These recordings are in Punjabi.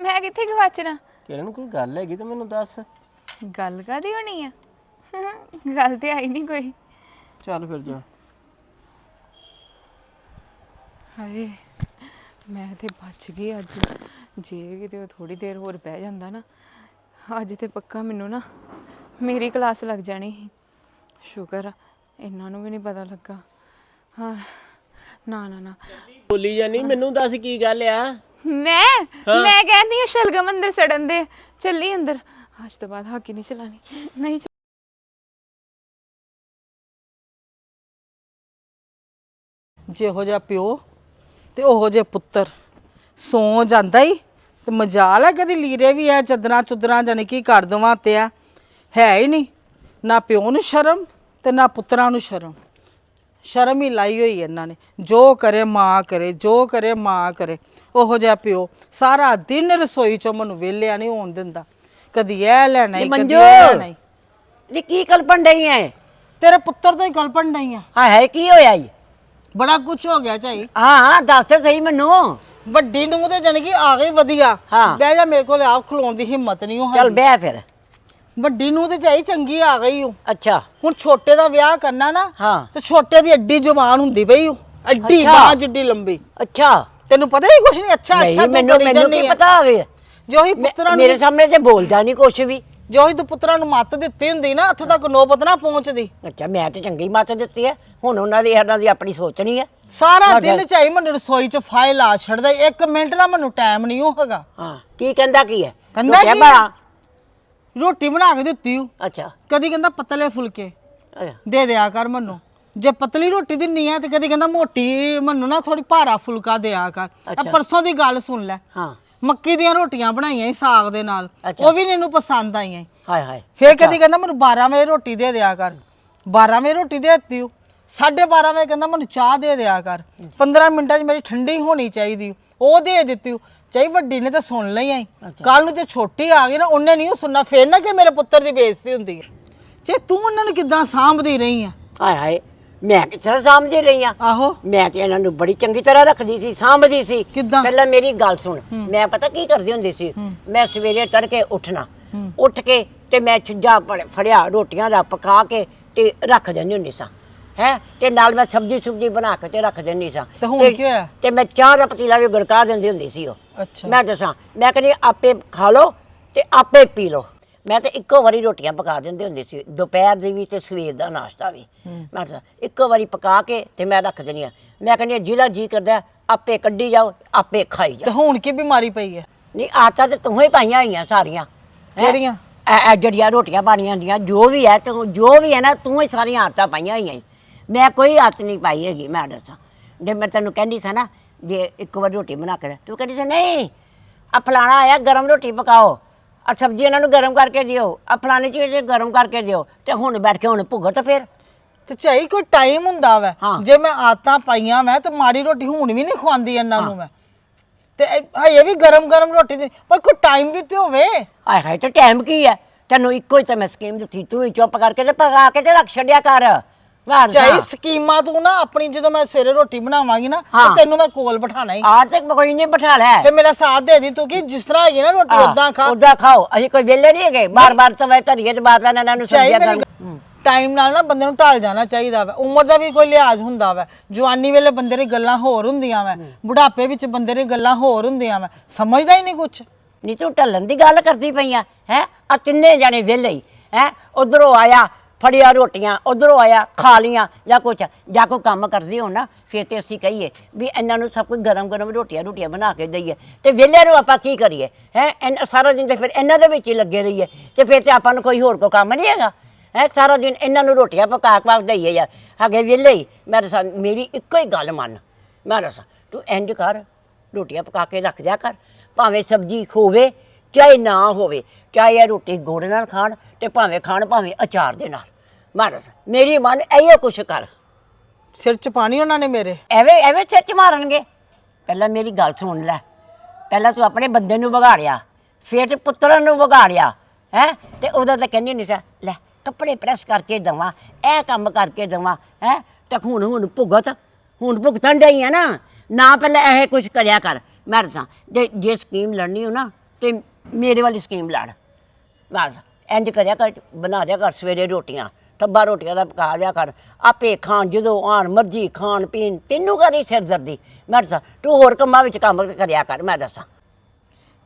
ਮੈਂ ਕਿੱਥੇ ਗਵਾਚਣਾ? ਕਿਰਨ ਕੋਈ ਗੱਲ ਹੈਗੀ ਤਾਂ ਮੈਨੂੰ ਦੱਸ। ਗੱਲ ਕਾਦੀ ਹੋਣੀ ਆ? ਗੱਲ ਤੇ ਆਈ ਨਹੀਂ ਕੋਈ। ਚੱਲ ਫਿਰ ਜਾ। ਹਾਏ ਮੈਂ ਤੇ ਬਚ ਗਈ ਅੱਜ। ਜੇ ਕਿਤੇ ਥੋੜੀ ਦੇਰ ਹੋਰ ਬਹਿ ਜਾਂਦਾ ਨਾ ਅੱਜ ਤੇ ਪੱਕਾ ਮੈਨੂੰ ਨਾ ਮੇਰੀ ਕਲਾਸ ਲੱਗ ਜਾਣੀ ਸੀ। ਸ਼ੁਕਰ ਆ, ਇਹਨਾਂ ਨੂੰ ਵੀ ਨਹੀਂ ਪਤਾ ਲੱਗਾ। ਹਾਂ ਨਾ ਨਾ ਨਾ। ਬੋਲੀ ਜਾਨੀ ਮੈਨੂੰ ਦੱਸ ਕੀ ਗੱਲ ਆ? ਮੈਂ? ਮੈਂ ਕਹਿੰਦੀ ਆ ਸ਼ਲਗਮ ਅੰਦਰ ਸੜਨ ਦੇ। ਚੱਲੀ ਅੰਦਰ। ਅੱਜ ਤੋਂ ਬਾਅਦ ਹਾਕੀ ਨਹੀਂ ਚਲਾਣੀ। ਨਹੀਂ ਚ- ਜਿਹੋ ਜਿਹਾ ਪਿਓ ਤੇ ਉਹੋ ਜਿਹਾ ਪੁੱਤਰ। ਸੌ ਜਾਂਦਾ ਹੀ ਤੇ ਮਜਾਲ ਹੈ ਕਦੀ ਲੀਰੇ ਵੀ ਐ ਚਦਰਾਂ ਚੁਦਰਾਂ ਜਾਨੀ ਕੀ ਕਰ ਦਵਾਂ ਤੇ ਆ। ਹੈ ਹੀ ਨਹੀਂ। ਨਾ ਪਿਓ ਨੂੰ ਸ਼ਰਮ ਤੇ ਨਾ ਪੁੱਤਰਾਂ ਨੂੰ ਸ਼ਰਮ। ਸ਼ਰਮ ਹੀ ਲਾਈ ਹੋਈ ਇਹਨਾਂ ਨੇ। ਜੋ ਕਰੇ ਮਾਂ ਕਰੇ ਜੋ ਕਰੇ ਮਾਂ ਕਰੇ। ਉਹੋ ਜਿਹਾ ਪਿਓ ਸਾਰਾ ਦਿਨ ਰਸੋਈ ਚੋਂ ਮੈਨੂੰ ਵਿਹਲਿਆ ਨਹੀਂ ਹੋਣ ਦਿੰਦਾ। ਕਦੀ ਇਹ ਲੈਣਾ ਈ, ਕਦੀ ਮੰਜੂ ਇਹ ਲੈਣਾ ਈ। ਨੀ ਕੀ ਕਲਪਣ ਡਈ ਐ? ਤੇਰੇ ਪੁੱਤਰ ਤੋਂ ਹੀ ਕਲਪਣ ਨਹੀਂ ਆ। ਹਾਂ ਹੈ ਕੀ ਹੋਇਆ ਈ? ਬੜਾ ਕੁਝ ਹੋ ਗਿਆ ਝਾਈ। ਹਾਂ ਹਾਂ ਦੱਸ ਤੇ ਸਹੀ ਮੈਨੂੰ। ਵੱਡੀ ਨੂੰ ਤੇ ਜਾਣੀ ਕਿ ਆ ਗਈ ਵਧੀਆ। ਹਾਂ। ਬਹਿ ਜਾ ਮੇਰੇ ਕੋਲ ਆਪ ਖਲੋਣ ਦੀ ਹਿੰਮਤ ਨਹੀਂ ਉਹ ਚੱਲ। ਬਹਿ ਫਿਰ। ਵੱਡੀ ਨੂੰ ਤੇ ਚਾਹੀ ਚੰਗੀ ਆ ਗਈ ਉਹ ਅੱਛਾ। ਹੁਣ ਛੋਟੇ ਦਾ ਵਿਆਹ ਕਰਨਾ ਨਾ ਹਾਂ। ਤੇ ਛੋਟੇ ਦੀ ਅੱਡੀ ਜ਼ੁਬਾਨ ਹੁੰਦੀ ਪਈ ਉਹ ਅੱਡੀ ਅੱਛਾ। ਬਾਹ ਜਿੱਡੀ ਲੰਬੀ। ਅੱਛਾ। ਤੈਨੂੰ ਪਤਾ ਹੀ ਕੁਛ ਨਹੀਂ ਅੱਛਾ ਨਹੀਂ ਅੱਛਾ ਤੂੰ ਮੈਨੂੰ ਕਰੀ ਮੈਨੂੰ ਜਾਂਦੀ ਕੀ ਆ। ਪਤਾ ਹੋਵੇ ਜੋ ਹੀ ਪੁੱਤਰਾਂ ਮੇਰੇ ਨੂੰ ਸਾਹਮਣੇ ਤੇ ਬੋਲਦਾ ਨਹੀਂ ਕੁਛ ਵੀ। ਜੋ ਹੀ ਤੂੰ ਪੁੱਤਰਾਂ ਨੂੰ ਮੱਤ ਦਿੱਤੀ ਹੁੰਦੀ ਨਾ ਉੱਥੋਂ ਤੱਕ ਨੋਬਤ ਨਾ ਪਹੁੰਚਦੀ। ਅੱਛਾ ਮੈਂ ਤੇ ਚੰਗੀ ਮੱਤ ਦਿੱਤੀ ਐ ਹੁਣ ਉਹਨਾਂ ਦੀ ਇਹਨਾਂ ਦੀ ਆਪਣੀ ਸੋਚਣੀ ਐ ਸਾਰਾ ਦਿਨ। ਚਾਹੀ ਮੈਨੂੰ ਰਸੋਈ 'ਚ ਫਾਇਲ ਆ ਛੱਡਦਾ ਇੱਕ ਮਿੰਟ ਦਾ ਮੈਨੂੰ ਟਾਈਮ ਨਹੀਂ ਉਹ ਹੈਗਾ। ਹਾਂ ਕੀ ਕਹਿੰਦਾ ਕੀ ਐ ਕਹਿੰਦਾ ਕੀ? ਰੋਟੀ ਬਣਾ ਕੇ ਦਿੱਤੀ ਉਹ ਅੱਛਾ। ਕਦੀ ਕਹਿੰਦਾ ਪਤਲੇ ਫੁਲਕੇ ਅੱਛਾ, ਦੇ ਦਿਆ ਕਰ ਮੈਨੂੰ। ਜੇ ਪਤਲੀ ਰੋਟੀ ਦਿੰਨੀ ਆ ਤੇ ਕਦੀ ਕਹਿੰਦਾ ਮੋਟੀ ਮੈਨੂੰ ਨਾ ਥੋੜੀ ਭਾਰਾ ਫੁਲਕਾ ਦਿਆ ਕਰ। ਆ ਅੱਛਾ। ਪਰਸੋਂ ਦੀ ਗੱਲ ਸੁਣ ਲੈ। ਹਾਂ। ਮੱਕੀ ਦੀਆਂ ਰੋਟੀਆਂ ਬਣਾਈਆਂ ਸੀ ਸਾਗ ਦੇ ਨਾਲ। ਅੱਛਾ। ਉਹ ਵੀ ਨੀ ਇਹਨੂੰ ਪਸੰਦ ਆਈਆਂ। ਸੀ। ਹਾਏ ਹਾਏ। ਫੇਰ ਕਦੀ ਕਹਿੰਦਾ ਮੈਨੂੰ 12 ਵਜੇ ਰੋਟੀ ਦੇ ਦਿਆ ਕਰ। 12 ਵਜੇ ਰੋਟੀ ਦੇ ਦਿੱਤੀ ਉਹ 12:30 ਵਜੇ ਕਹਿੰਦਾ ਮੈਨੂੰ ਚਾਹ ਦੇ ਦਿਆ ਕਰ। 15 ਮਿੰਟਾਂ 'ਚ ਮੇਰੀ ਠੰਡੀ ਹੋਣੀ ਚਾਹੀਦੀ ਉਹ ਦੇ ਦਿੱਤੀ ਚਾਹੀ ਵੱਡੀ ਨੇ ਤਾਂ ਸੁਣ ਲਈ ਆਈ। ਕੱਲ ਨੂੰ ਜੇ ਛੋਟੀ ਆ ਗਈ ਨਾ ਉਹਨੇ ਨਹੀਂ ਉਹ ਸੁਣਨਾ ਫੇਰ ਨਾ ਕਿ ਮੇਰੇ ਪੁੱਤਰ ਦੀ ਬੇਇੱਜ਼ਤੀ ਹੁੰਦੀ ਹੈ। ਜੇ ਤੂੰ ਉਹਨਾਂ ਨੂੰ ਕਿੱਦਾਂ ਸਾਂਭਦੀ ਰਹੀ ਆ। ਹਾਏ ਹਾਏ ਮੈਂ ਤਰ੍ਹਾਂ ਸਮਝੇ ਰਹੀ ਆ? ਆਹੋ। ਮੈਂ ਤੇ ਇਹਨਾਂ ਨੂੰ ਬੜੀ ਚੰਗੀ ਤਰ੍ਹਾਂ ਰੱਖਦੀ ਸੀ ਸਾਂਭਦੀ ਸੀ। ਕਿੱਦਾਂ? ਪਹਿਲਾਂ ਮੇਰੀ ਗੱਲ ਸੁਣ। ਮੈਂ ਪਤਾ ਕੀ ਕਰਦੀ ਹੁੰਦੀ ਸੀ? ਮੈਂ ਸਵੇਰੇ ਤੜਕੇ ਉੱਠਣਾ। ਉੱਠ ਕੇ ਤੇ ਮੈਂ ਛੁੱਜਾ ਫੜ- ਫੜਿਆ ਰੋਟੀਆਂ ਦਾ ਪਕਾ ਕੇ ਤੇ ਰੱਖ ਦਿੰਦੀ ਹੁੰਦੀ ਸਾਂ। ਹੈ? ਤੇ ਨਾਲ ਮੈਂ ਸਬਜ਼ੀ ਸੁਬਜੀ ਬਣਾ ਕੇ ਤੇ ਰੱਖ ਦਿੰਦੀ ਸਾਂ। ਤੇ ਹੁਣ ਕੀ ਹੋਇਆ? ਤੇ ਮੈਂ ਚਾਹ ਦਾ ਪਤੀਲਾ ਵੀ ਗੜਕਾ ਦਿੰਦੀ ਹੁੰਦੀ ਸੀ ਉਹ। ਅੱਛਾ। ਮੈਂ ਦੱਸਾਂ ਮੈਂ ਕਹਿੰਦੀ ਆਪੇ ਖਾ ਲਓ ਤੇ ਆਪੇ ਪੀ ਲਓ ਮੈਂ ਤੇ ਇੱਕੋ ਵਾਰੀ ਰੋਟੀਆਂ ਪਕਾ ਦਿੰਦੀ ਹੁੰਦੀ ਸੀ ਦੁਪਹਿਰ ਦੀ ਵੀ ਤੇ ਸਵੇਰ ਦਾ ਨਾਸ਼ਤਾ ਵੀ ਮੈਂ ਦੱਸਾਂ ਇੱਕੋ ਵਾਰੀ ਪਕਾ ਕੇ ਤੇ ਮੈਂ ਰੱਖ ਦਿੰਦੀ ਆ ਮੈਂ ਕਹਿੰਦੀ ਹਾਂ, ਜਿਹਦਾ ਜੀ ਕਰਦਾ ਆਪੇ ਕੱਢੀ ਜਾਓ ਆਪੇ ਖਾਈ ਤੇ ਜਾਓ ਹੁਣ ਕੀ ਬਿਮਾਰੀ ਪਈ ਹੈ ਨਹੀਂ ਆਟਾ ਤੇ ਤੂੰ ਹੀ ਪਾਈਆਂ ਹੋਈਆਂ ਸਾਰੀਆਂ ਹੈਂ? ਕਿਹੜੀਆਂ? ਇਹ- ਇਹ ਜਿਹੜੀਆਂ ਰੋਟੀਆਂ ਬਣੀਆਂ ਹੁੰਦੀਆਂ ਜੋ ਵੀ ਹੈ ਤੂੰ ਜੋ ਵੀ ਹੈ ਨਾ ਤੂੰ ਹੀ ਸਾਰੀਆਂ ਆਟਾ ਪਾਈਆਂ ਹੋਈਆਂ ਈ। ਮੈਂ ਕੋਈ ਹੱਥ ਨਹੀਂ ਪਾਈ ਹੈਗੀ ਮੈਂ ਦੱਸਾਂ ਜੇ ਮੈਂ ਤੈਨੂੰ ਕਹਿੰਦੀ ਸੀ ਨਾ ਜੇ ਇੱਕ ਵਾਰ ਰੋਟੀ ਬਣਾ ਕੇ ਦੇ, ਤੂੰ ਕਹਿੰਦੀ ਸੀ ਨਹੀਂ ਆ ਫਲਾਣਾ ਆਇਆ ਗਰਮ ਰੋਟੀ ਪਕਾਓ। ਆ ਸਬਜ਼ੀ ਇਹਨਾਂ ਨੂੰ ਗਰਮ ਕਰਕੇ ਦਿਓ। ਆ ਫਲਾਣੇ ਚੀਜ਼ ਗਰਮ ਕਰਕੇ ਦਿਓ। ਤੇ ਹੁਣ ਬੈਠ ਕੇ ਹੁਣ ਭੁਗਤ ਫਿਰ। ਤੇ ਚਾਹੀ ਕੋਈ ਟਾਈਮ ਹੁੰਦਾ ਵੈ। ਹਾਂ। ਜੇ ਮੈਂ ਆਤਾਂ ਪਾਈਆਂ ਮੈਂ ਤੇ ਮਾੜੀ ਰੋਟੀ ਹੁਣ ਵੀ ਨਹੀਂ ਖਵਾਉਂਦੀ ਇਹਨਾਂ ਨੂੰ ਮੈਂ। ਤੇ ਇਹ- ਹਜੇ ਵੀ ਗਰਮ ਗਰਮ ਰੋਟੀ ਦੇ ਪਰ ਕੋਈ ਟਾਈਮ ਵੀ ਤੇ ਹੋਵੇ। ਆਏ ਹਾਏ ਤੇ ਟਾਈਮ ਕੀ ਹੈ? ਤੈਨੂੰ ਇੱਕੋ ਹੀ ਤਾਂ ਮੈਂ ਸਕੀਮ ਦਿੱਤੀ ਤੂੰ ਹੀ ਚੁੱਪ ਕਰਕੇ ਤੇ ਪਕਾ ਕੇ ਤੇ ਰੱਖ ਛੱਡਿਆ ਕਰ। ਵਾਰ ਚਾਹੀ ਸਕੀਮਾਂ ਤੂੰ ਨਾ ਆਪਣੀ ਜਦੋਂ ਮੈਂ ਸਵੇਰੇ ਰੋਟੀ ਬਣਾਵਾਂਗੀ ਨਾ ਤੇ ਹਾਂ। ਤੈਨੂੰ ਮੈਂ ਕੋਲ ਬਿਠਾਣਾ ਹੀ। ਆਜ ਤੱਕ ਕੋਈ ਨਹੀਂ ਬਿਠਾ ਲੈ। ਤੇ ਮੇਰਾ ਸਾਥ ਦੇ ਦੀ ਤੂੰ ਕਿ ਜਿਸ ਤਰ੍ਹਾਂ ਹੈਗੀ ਨਾ ਰੋਟੀ ਉਦਾਂ ਖਾ। ਉਦਾਂ ਖਾਓ। ਅਸੀਂ ਕੋਈ ਵਿਹਲੇ ਨਹੀਂ ਹੈਗੇ। ਬਾਰ ਬਾਰ ਤਵੇ ਧਰੀਏ ਤੇ ਬਾਅਦ ਇਹਨਾਂ ਨੂੰ ਚਾਹੀ ਸਬਜ਼ੀਆਂ ਕਰ ਟਾਈਮ ਨਾਲ ਨਾ ਬੰਦੇ ਨੂੰ ਢਲ ਜਾਣਾ ਚਾਹੀਦਾ ਵਾ। ਉਮਰ ਦਾ ਵੀ ਕੋਈ ਲਿਹਾਜ਼ ਹੁੰਦਾ ਵਾ। ਜਵਾਨੀ ਵੇਲੇ ਬੰਦੇ ਦੀ ਗੱਲਾਂ ਹੋਰ ਹੁੰਦੀਆਂ ਵਾ। ਬੁਢਾਪੇ ਵਿੱਚ ਬੰਦੇ ਦੀ ਗੱਲਾਂ ਹੋਰ ਹੁੰਦੀਆਂ ਵਾ। ਸਮਝਦਾ ਹੀ ਨਹੀਂ ਕੁਛ। ਨਹੀਂ ਤੂੰ ਢੱਲਣ ਦੀ ਗੱਲ ਕਰਦੀ ਪਈਆਂ ਹੈ? ਆ ਤਿੰਨੇ ਜਾਣੇ ਵਿਹਲੇ ਹੀ ਹੈ? ਉਧਰੋਂ ਆਇਆ ਫੜਿਆ ਰੋਟੀਆਂ, ਉਧਰੋਂ ਆਇਆ, ਖਾ ਲੀਆਂ ਜਾਂ ਕੁਛ, ਜਾਂ ਕੋਈ ਕੰਮ ਕਰਦੇ ਹੋ ਨਾ, ਫਿਰ ਤੇ ਅਸੀਂ ਕਹੀਏ ਵੀ ਇਹਨਾਂ ਨੂੰ ਸਭ ਕੁਝ ਗਰਮ ਗਰਮ ਰੋਟੀਆਂ ਰੋਟੀਆਂ ਬਣਾ ਕੇ ਦਈਏ। ਤੇ ਵਿਹਲੇ ਨੂੰ ਆਪਾਂ ਕੀ ਕਰੀਏ? ਹੈ ਸਾਰਾ ਦਿਨ ਤੇ ਫਿਰ ਇਹਨਾਂ ਦੇ ਵਿੱਚ ਹੀ ਲੱਗੇ ਰਹੀਏ। ਤੇ ਫਿਰ ਤੇ ਆਪਾਂ ਨੂੰ ਕੋਈ ਹੋਰ ਕੋਈ ਕੰਮ ਨਹੀਂ ਹੈਗਾ। ਹੈ, ਸਾਰਾ ਦਿਨ ਇਹਨਾਂ ਨੂੰ ਰੋਟੀਆਂ ਪਕਾ ਪਕਾ ਦਈਏ ਯਾਰ। ਹਾਗੇ ਵਿਹਲੇ ਹੀ। ਮੈਂ ਦੱਸਾਂ, ਮੇਰੀ ਇੱਕੋ ਹੀ ਗੱਲ ਮੰਨ। ਮੈਂ ਦੱਸਾਂ, ਤੂੰ ਇੰਜ ਕਰ, ਰੋਟੀਆਂ ਪਕਾ ਕੇ ਰੱਖ ਜਾ ਕਰ। ਭਾਵੇਂ ਸਬਜ਼ੀ ਹੋਵੇ ਚਾਹੇ ਨਾ ਹੋਵੇ, ਚਾਹੇ ਇਹ ਰੋਟੀ ਗੁੜ ਨਾਲ ਖਾਣ, ਤੇ ਭਾਵੇਂ ਖਾਣ, ਭਾਵੇਂ ਅਚਾਰ ਦੇ ਨਾਲ। ਮਾਰ ਮੇਰੀ ਮਨ ਐਯੋ ਕੁਛ ਕਰ। ਸਿਰ ਚ ਪਾਣੀ ਉਹਨਾਂ ਨੇ ਮੇਰੇ। ਐਵੇਂ ਐਵੇਂ ਚੱਚ ਮਾਰਨਗੇ। ਪਹਿਲਾਂ ਮੇਰੀ ਗੱਲ ਸੁਣ ਲੈ। ਪਹਿਲਾਂ ਤੂੰ ਆਪਣੇ ਬੰਦੇ ਨੂੰ ਵਿਗਾੜਿਆ। ਫਿਰ ਤੇ ਪੁੱਤਰਾਂ ਨੂੰ ਵਿਗਾੜਿਆ। ਹੈ? ਤੇ ਉਹਦਾ ਤਾਂ ਕਹਿੰਦੀ ਨਹੀਂ ਸਾ ਲੈ ਕੱਪੜੇ ਪ੍ਰੈਸ ਕਰਕੇ ਦਵਾਂ ਇਹ ਕੰਮ ਕਰਕੇ ਦਵਾਂ। ਹੈ? ਤੇ ਹੁਣ ਹੁਣ ਭੁਗਤ ਹੁਣ ਭੁਗਤਣ ਡਈ ਆ ਨਾ। ਨਾ ਪਹਿਲਾਂ ਇਹ ਕੁਝ ਕਰਿਆ ਕਰ। ਮੈਂ ਦੱਸਾਂ ਜੇ ਜੇ ਸਕੀਮ ਲੜਨੀ ਹੋ ਨਾ ਤੇ ਮੇਰੇ ਵਾਲੀ ਸਕੀਮ ਲੜ। ਬਸ ਇੰਜ ਕਰਿਆ ਕਰ ਬਣਾ ਦਿਆ ਕਰ ਸਵੇਰੇ ਰੋਟੀਆਂ। ਠੱਬਾ ਰੋਟੀਆਂ ਦਾ ਪਕਾ ਦਿਆ ਕਰ। ਆਪੇ ਖਾਣ, ਜਦੋਂ ਆਣ ਮਰਜ਼ੀ ਖਾਣ, ਪੀਣ, ਤੈਨੂੰ ਕਰੀ ਸਿਰਦਰਦੀ ਮੈਂ ਦੱਸਾਂ, ਤੂੰ ਹੋਰ ਕੰਮਾਂ ਵਿੱਚ ਕੰਮ ਕਰਿਆ ਕਰ, ਮੈਂ ਦੱਸਾਂ।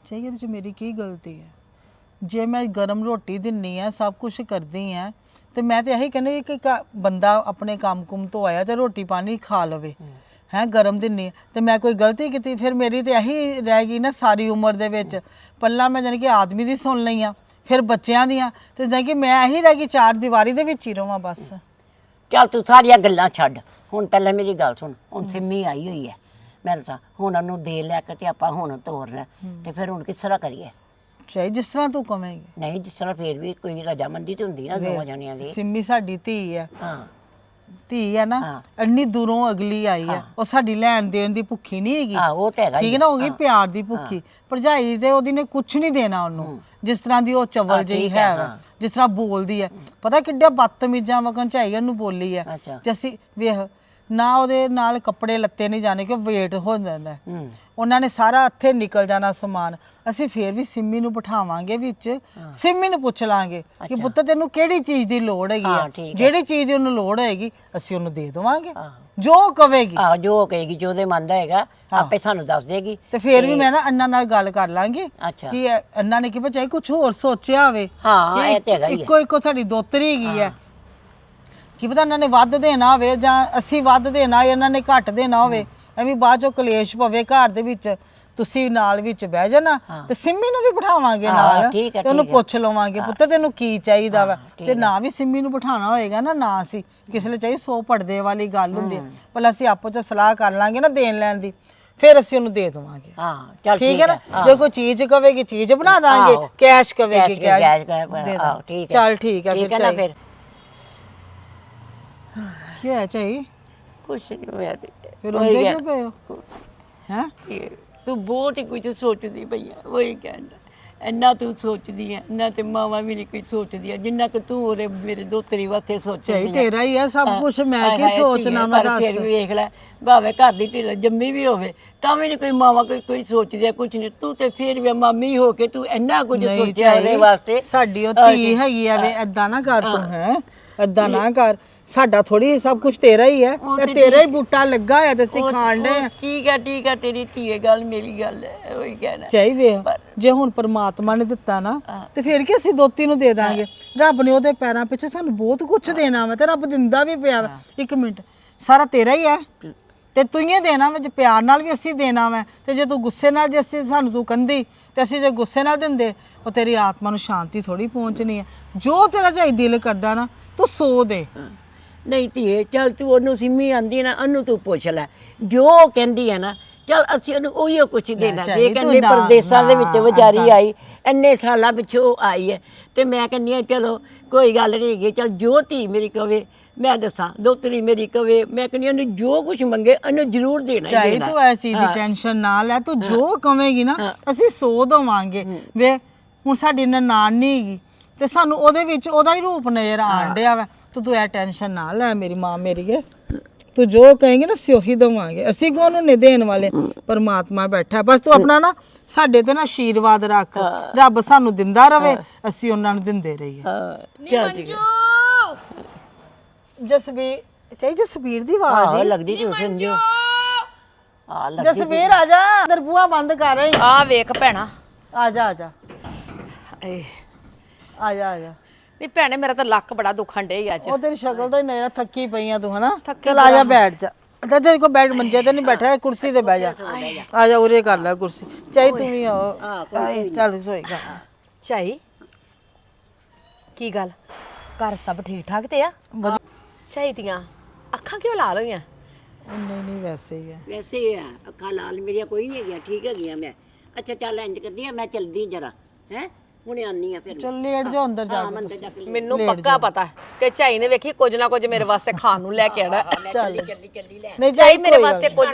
ਚਾਹੀਏ ਇਹਦੇ ਚ ਮੇਰੀ ਕੀ ਗਲਤੀ ਹੈ? ਜੇ ਮੈਂ ਗਰਮ ਰੋਟੀ ਦਿੰਨੀ ਆ, ਸਭ ਕੁਝ ਕਰਦੀ ਆ, ਤੇ ਮੈਂ ਤੇ ਇਹੀ ਕਹਿੰਦੀ ਕਿ ਕ- ਬੰਦਾ ਆਪਣੇ ਕੰਮ ਕੁਮ ਤੋਂ ਆਇਆ ਤੇ ਰੋਟੀ ਪਾਣੀ ਖਾ ਲਵੇ, ਹੈ, ਗਰਮ ਦਿੰਨੀ ਆ, ਤੇ ਮੈਂ ਕੋਈ ਗਲਤੀ ਕੀਤੀ, ਫਿਰ ਮੇਰੀ ਤੇ ਇਹੀ ਰਹਿ ਗਈ ਨਾ ਸਾਰੀ ਉਮਰ ਦੇ ਵਿੱਚ। ਪੱਲਾ ਮੈਂ ਜਾਣੀ ਕਿ ਆਦਮੀ ਦੀ ਸੁਣ ਲਈ ਲਈਆਂ ਫਿਰ ਬੱਚਿਆਂ ਦੀਆਂ ਤੇ ਜਾਣੀ ਕਿ ਮੈਂ ਇਹੀ ਰਹਿ ਗਈ ਚਾਰ ਦੀਵਾਰੀ ਦੇ ਵਿੱਚ ਹੀ ਰਵਾਂ ਬਸ। ਚੱਲ ਤੂੰ ਸਾਰੀਆਂ ਗੱਲਾਂ ਛੱਡ। ਹੁਣ ਪਹਿਲਾਂ ਮੇਰੀ ਗੱਲ ਸੁਣ ਹੁਣ ਸਿੰਮੀ ਆਈ ਹੋਈ ਹੈ। ਮੈਂ ਦੱਸਾਂ ਹੁਣ ਉਹਨੂੰ ਦੇ ਲੈ ਕੇ ਤੇ ਆਪਾਂ ਹੁਣ ਤੋਰਨਾ ਤੇ ਫਿਰ ਹੁਣ ਕਿਸ ਤਰ੍ਹਾਂ ਕਰੀਏ? ਚਾਹੀ ਜਿਸ ਤਰ੍ਹਾਂ ਤੂੰ ਕਵੇਂਗੀ। ਨਹੀਂ ਜਿਸ ਤਰ੍ਹਾਂ ਫੇਰ ਵੀ ਕੋਈ ਰਜਾਮੰਦੀ ਤੇ ਹੁੰਦੀ ਨਾ ਦੋਵਾਂ ਜਣਿਆਂ ਦੀ। ਸਿੰਮੀ ਸਾਡੀ ਧੀ ਹੈ। ਹਾਂ। ਧੀ ਹੈ ਨਾ ਹਾਂ। ਇੰਨੀ ਦੂਰੋਂ ਅਗਲੀ ਆਈ ਹੈ। ਉਹ ਸਾਡੀ ਲੈਣ ਦੇਣ ਦੀ ਭੁੱਖੀ ਨਹੀਂ ਹੈਗੀ। ਹਾਂ ਉਹ ਤੇ ਹੈਗਾ ਹੀ ਠੀਕ ਹੈ ਨਾ ਹੋ। ਗਈ ਪਿਆਰ ਦੀ ਭੁੱਖੀ। ਭਰਜਾਈ ਤੇ ਉਹਦੀ ਨੇ ਕੁਝ ਨਹੀਂ ਦੇਣਾ ਉਹਨੂੰ। ਜਿਸ ਤਰ੍ਹਾਂ ਦੀ ਉਹ ਚਵਲ ਹਾਂ, ਜਿਹੀ ਠੀਕ ਹੈ, ਹੈ ਵਾ, ਹਾਂ। ਜਿਸ ਤਰ੍ਹਾਂ ਬੋਲਦੀ ਹੈ। ਪਤਾ ਕਿੱਡਾ ਬਦਤਮੀਜ਼ਾਂ ਵਕਨ ਝਾਈ ਉਹਨੂੰ ਬੋਲੀ ਹੈ। ਅੱਛਾ। ਜੇ ਅਸੀਂ ਵੇਖ ਨਾ ਉਹਦੇ ਨਾਲ ਕੱਪੜੇ ਲੱਤੇ ਨਹੀਂ ਜਾਣੇ ਕਿ ਵੇਟ ਹੋ ਜਾਂਦਾ ਹੈ। ਹੂੰ। ਉਹਨਾਂ ਨੇ ਸਾਰਾ ਇੱਥੇ ਨਿਕਲ ਜਾਣਾ ਸਮਾਨ। ਅਸੀਂ ਫੇਰ ਵੀ ਸਿੰਮੀ ਨੂੰ ਬਿਠਾਵਾਂਗੇ ਵਿੱਚ। ਸਿੰਮੀ ਨੂੰ ਪੁੱਛ ਲਾਂਗੇ ਕਿ ਪੁੱਤ ਤੈਨੂੰ ਕਿਹੜੀ ਚੀਜ਼ ਦੀ ਲੋੜ ਹੈਗੀ ਹਾਂ, ਆ ਠੀਕ ਹੈ। ਜਿਹੜੀ ਚੀਜ਼ ਉਹਨੂੰ ਲੋੜ ਹੋਏਗੀ ਅਸੀਂ ਉਹਨੂੰ ਦੇ ਦੇਵਾਂਗੇ। ਹਾਂ। ਜੋ ਕਵੇਗੀ। ਆਹ ਜੋ ਉਹ ਕਹੇਗੀ ਜੋ ਉਹਦੇ ਮਨ ਦਾ ਹੈਗਾ ਆਪੇ ਸਾਨੂੰ ਦੱਸ ਦੇਗੀ। ਤੇ ਫੇਰ ਵੀ ਮੈਂ ਨਾ ਅੰਨਾ ਨਾਲ ਗੱਲ ਕਰ ਲਾਂਗੀ ਅੱਛਾ। ਕਿ ਇਹ ਅੰਨਾ ਨੇ ਕੀ ਬਚਾਈ ਕੁਝ ਹੋਰ ਸੋਚਿਆ ਹੋਵੇ? ਹਾਂ, ਇਹ ਤੇ ਹੈਗਾ ਹੀ ਹੈ। ਇੱਕੋ ਇੱਕੋ ਸਾਡੀ ਦੋਤਰੀ ਹੈਗੀ ਹੈ। ਕੀ ਪਤਾ ਇਹਨਾਂ ਨੇ ਵੱਧ ਦੇਣਾ ਹੋਵੇ ਜਾਂ ਅਸੀਂ ਵੱਧ ਦੇਣਾ ਇਹਨਾਂ ਨੇ ਘੱਟ ਦੇਣਾ ਹੋਵੇ ਐਵੇਂ ਬਾਅਦ ਚੋਂ ਕਲੇਸ਼ ਪਵੇ ਘਰ ਦੇ ਵਿੱਚ ਤੁਸੀਂ ਨਾਲ ਵਿੱਚ ਬਹਿ ਜਾਣਾ ਤੇ ਸਿੰਮੀ ਨੂੰ ਵੀ ਬਿਠਾਵਾਂਗੇ ਹਾਂ, ਨਾਲ ਠੀਕ ਹੈ, ਤੇ ਉਹਨੂੰ ਠੀਕ ਹੈ। ਪੁੱਛ ਲਵਾਂਗੇ ਪੁੱਤ ਤੈਨੂੰ ਕੀ ਚਾਹੀਦਾ ਵਾ? ਤੇ ਨਾ ਵੀ ਸਿੰਮੀ ਨੂੰ ਬਿਠਾਣਾ ਹੋਏਗਾ ਨਾ ਨਾ ਸੀ ਕਿਸੇ ਲਈ ਚਾਹੀ ਸੋ ਪੜਦੇ ਵਾਲੀ ਗੱਲ ਹੁੰਦੀ ਹੈ। ਪਹਿਲਾਂ ਅਸੀਂ ਆਪੋ ਚ ਸਲਾਹ ਕਰ ਲਾਂਗੇ ਨਾ ਦੇਣ ਲੈਣ ਦੀ ਫਿਰ ਅਸੀਂ ਉਹਨੂੰ ਦੇ ਦੇਵਾਂਗੇ। ਹਾਂ ਚੱਲ ਠੀਕ ਹੈ ਨਾ। ਜੇ ਕੋਈ ਚੀਜ਼ ਕਵੇਗੀ ਚੀਜ਼ ਬਣਾ ਦਾਂਗੇ ਆਹੋ। ਕੈਸ਼ ਕਵੇਗੀ ਕੈਸ਼, ਕੈਸ਼। ਆਹੋ, ਦਾਂਗੇ। ਠੀਕ ਹੈ। ਚੱਲ ਠੀਕ ਹੈ ਠੀਕ ਫਿਰ ਹੈ ਨਾ ਚਾਹੀ ਫਿਰ। ਕੀ ਹੋਇਆ ਚਾਹੀ? ਕੁਛ ਨਹੀਂ ਹੋਇਆ ਤੇ। ਫਿਰ ਉਹੀ ਉਹਦੇ ਕਿਉਂ ਪਏ ਹੋ? ਹੈ? ਤੇ ਤੂੰ ਬਹੁਤ ਹੀ ਕੁਝ ਸੋਚਦੀ ਪਈ ਆ ਉਹੀ ਕਹਿੰਦਾ। ਇੰਨਾ ਤੂੰ ਸੋਚਦੀ ਆ ਇੰਨਾ ਤੇ ਮਾਵਾ ਵੀ ਨਹੀਂ ਕੋਈ ਸੋਚਦੀ ਜਿੰਨਾ ਕਿ ਤੂੰ ਉਹਦੇ ਮੇਰੇ ਦੋਤਰੀ ਵਾਸਤੇ ਸੋਚਦੀ ਆ। ਤੇਰਾ ਹੀ ਹੈ ਸਭ ਕੁਝ ਮੈਂ ਕੀ ਸੋਚਣਾ ਮੈਂ ਫਿਰ ਦੱਸ। ਵੀ ਵੇਖ ਲੈ ਭਾਵੇਂ ਘਰ ਦੀ ਢਿੱਲ ਜੰਮੀ ਵੀ ਹੋਵੇ ਤਾਂ ਵੀ ਨਹੀਂ ਕੋਈ ਮਾਵਾ ਕੋਈ ਕੋਈ ਸੋਚਦੀ ਆ ਕੁਝ ਨਹੀਂ ਤੂੰ ਤੇ ਫਿਰ ਵੀ ਮਾਮੀ ਹੋ ਕੇ ਤੂੰ ਇੰਨਾ ਕੁਝ ਸੋਚਿਆ ਉਹਦੇ ਵਾਸਤੇ। ਸਾਡੀ ਉਹ ਹਾਂ, ਧੀ ਹੈਗੀ ਆ ਵੇ ਐਦਾਂ ਨਾ ਕਰ ਤੂੰ ਹੈ। ਐਦਾਂ ਨਾ ਕਰ। ਸਾਡਾ ਥੋੜੀ ਸਭ ਕੁਝ ਤੇਰਾ ਹੀ ਹੈ ਉਹ ਤੇ ਤੇਰਾ ਹੀ ਬੂਟਾ ਲੱਗਾ ਹੈ ਤੇ ਅਸੀਂ ਉਹ- ਖਾਣ ਦੇ ਉਹ ਠੀਕ ਹੈ ਠੀਕ ਹੈ ਤੇਰੀ ਧੀਏ ਗੱਲ ਮੇਰੀ ਗੱਲ ਹੈ ਉਹੀ ਕਹਿਣਾ। ਚਾਹੀ ਵੇ ਜੇ ਹੁਣ ਪਰਮਾਤਮਾ ਨੇ ਦਿੱਤਾ ਨਾ ਤੇ ਫਿਰ ਕੀ ਅਸੀਂ ਦੋਤੀ ਨੂੰ ਦੇ ਦਾਂਗੇ? ਰੱਬ ਨੇ ਉਹਦੇ ਪੈਰਾਂ ਪਿੱਛੇ ਸਾਨੂੰ ਬਹੁਤ ਕੁਝ ਦੇਣਾ ਵਾ ਤੇ ਰੱਬ ਦਿੰਦਾ ਵੀ ਪਿਆ ਵਾ। ਇੱਕ ਮਿੰਟ ਸਾਰਾ ਤੇਰਾ ਹੀ ਹੈ। ਤੇ ਤੂੰ ਹੀ ਦੇਣਾ ਵਾ ਜੇ ਪਿਆਰ ਨਾਲ ਵੀ ਅਸੀਂ ਦੇਣਾ ਵਾ ਤੇ ਜੇ ਤੂੰ ਗੁੱਸੇ ਨਾਲ ਜੇ ਅਸੀਂ ਸਾਨੂੰ ਤੂੰ ਕੰਦੀ ਤੇ ਅਸੀਂ ਜੇ ਗੁੱਸੇ ਨਾਲ ਦਿੰਦੇ ਉਹ ਤੇਰੀ ਆਤਮਾ ਨੂੰ ਸ਼ਾਂਤੀ ਥੋੜੀ ਪਹੁੰਚਣੀ ਹੈ। ਜੋ ਤੇਰਾ ਜਾਈ ਦਿਲ ਕਰਦਾ ਨਾ ਤੂੰ ਸੋ ਦੇ। ਨਹੀਂ ਧੀਏ ਚੱਲ ਤੂੰ ਉਹਨੂੰ ਸਿੰਮੀ ਆਂਦੀ ਨਾ ਉਹਨੂੰ ਤੂੰ ਪੁੱਛ ਲੈ। ਜੋ ਉਹ ਕਹਿੰਦੀ ਹੈ ਨਾ ਚੱਲ ਅਸੀਂ ਉਹਨੂੰ ਉਹੀਓ ਕੁਛ ਦੇਣਾ। ਦੇ ਕਹਿੰਦੇ ਪਰਦੇਸਾਂ ਦੇ ਵਿੱਚ ਵਿਚਾਰੀ ਆਈ ਇੰਨੇ ਸਾਲਾਂ ਪਿੱਛੋਂ ਉਹ ਆਈ ਹੈ। ਤੇ ਮੈਂ ਕਹਿੰਦੀ ਆ ਚਲੋ ਕੋਈ ਗੱਲ ਨਹੀਂ ਹੈਗੀ ਚੱਲ ਜੋ ਧੀ ਮੇਰੀ ਕਵੇ ਮੈਂ ਦੱਸਾਂ ਦੋਤਰੀ ਮੇਰੀ ਕਵੇ ਮੈਂ ਕਹਿੰਦੀ ਉਹਨੂੰ ਜੋ ਕੁਝ ਮੰਗੇ ਉਹਨੂੰ ਜ਼ਰੂਰ ਦੇਣਾ ਹੀ ਚਾਹੇ ਦੇਣਾ। ਤੂੰ ਇਹ ਚੀਜ਼ ਦੀ ਟੈਨਸ਼ਨ ਨਾ ਲੈ ਤੂੰ ਜੋ ਕਵੇਂਗੀ ਨਾ ਅਸੀਂ ਸੋ ਦਵਾਂਗੇ। ਵੇ ਹੁਣ ਸਾਡੀ ਨਨਾਣ ਨਹੀਂ ਹੈਗੀ ਤੇ ਸਾਨੂੰ ਉਹਦੇ ਵਿੱਚ ਉਹਦਾ ਹੀ ਰੂਪ ਨਜ਼ਰ ਆਣ ਡਿਆ ਵਾ। ਤੂੰ ਤੂੰ ਇਹ ਟੈਨਸ਼ਨ ਨਾ ਲੈ ਮੇਰੀ ਮਾਂ ਮੇਰੀ ਹੈ ਤੂੰ ਜੋ ਕਹੇਂਗੀ ਨਾ ਅਸੀਂ ਉਹੀ ਦਵਾਂਗੇ। ਅਸੀਂ ਕੌਣ ਨੂੰ ਨਹੀਂ ਦੇਣ ਵਾਲੇ? ਪਰਮਾਤਮਾ ਬੈਠਾ ਬਸ ਤੂੰ ਆਪਣਾ ਨਾ ਸਾਡੇ ਤੇ ਨਾ ਆਸ਼ੀਰਵਾਦ ਰੱਖ। ਰੱਬ ਸਾਨੂੰ ਦਿੰਦਾ ਰਵੇ ਅਸੀਂ ਉਹਨਾਂ ਨੂੰ ਦਿੰਦੇ ਰਹੀਏ। ਹਾਂ। ਚੱਲ ਠੀਕ ਹੈ ਜਸਵੀਰ ਚਾਹੀ ਜਸਵੀਰ ਦੀ ਆਵਾਜ਼ ਆਹ ਲੱਗਦੀ ਤੂੰ ਸਮਝੋ ਆ ਲੱਗ ਜਸਵੀਰ ਆ ਜਾ ਅੰਦਰ ਬੂਹਾ ਬੰਦ ਕਰ। ਰਹੀ ਆ ਵੇਖ ਭੈਣਾ। ਆ ਜਾ ਆ ਜਾ ਏ। ਆ ਜਾ ਆ ਜਾ ਵੀ ਭੈਣੇ ਮੇਰਾ ਤਾਂ ਲੱਕ ਬੜਾ ਦੁਖਣ ਡੇ ਅੱਜ। ਉਹ ਤੇਰੀ ਸ਼ਕਲ ਤੋਂ ਹੀ ਨਜ਼ਰ ਥੱਕੀ ਪਈ ਆ ਤੂੰ ਹਨਾ? ਚਲ ਆ ਜਾ ਬੈਠ ਜਾ। ਤੇ ਤੇਰੇ ਕੋ ਬੈਠ ਮੰਜੇ ਤੇ ਨਹੀਂ ਬੈਠਾ ਕੁਰਸੀ ਤੇ ਬਹਿ ਜਾ। ਆ ਜਾ ਉਰੇ ਕਰ ਲੈ ਕੁਰਸੀ। ਚਾਹੀ ਤੂੰ ਵੀ ਆ ਚੱਲ ਸੋਏਗਾ ਚਾਈ ਕੀ ਗੱਲ? ਘਰ ਸਭ ਠੀਕ ਠਾਕ ਤੇ ਆ? ਚਾਈ ਦੀਆਂ ਅੱਖਾਂ ਕਿਉਂ ਲਾਲ ਹੋਈਆਂ? ਨਹੀਂ ਨਹੀਂ ਵੈਸੇ ਹੀ ਹੈ ਵੈਸੇ ਹੀ ਆ ਅੱਖਾਂ ਲਾਲ ਮੇਰੀਆਂ ਕੋਈ ਨਹੀਂ ਹੈਗੀਆਂ ਠੀਕ ਹੈਗੀਆਂ ਮੈਂ। ਅੱਛਾ ਚੱਲ ਇੰਜ ਕਰਦੀ ਆ ਮੈਂ ਚਲਦੀ ਜਰਾ ਹੈ? ਹੁਣੇ ਆਨੀ ਆ ਫਿਰ। ਚੱਲ ਲੇਟ ਜਾ ਅੰਦਰ ਜਾ ਕੇ ਕੇ ਮੈਨੂੰ ਪੱਕਾ ਪਤਾ ਕਿ ਚਾਈ ਨੇ ਵੇਖੀ ਕੁਝ ਨਾ ਕੁਝ ਮੇਰੇ ਵਾਸਤੇ ਖਾਣ ਨੂੰ ਲੈ ਕੇ ਆਣਾ। ਚੱਲ। ਚੱਲੀ ਚੱਲੀ ਲੈ। ਨਹੀਂ ਚਾਈ ਚਾਹੀ ਮੇਰੇ ਵਾਸਤੇ ਕੁਝ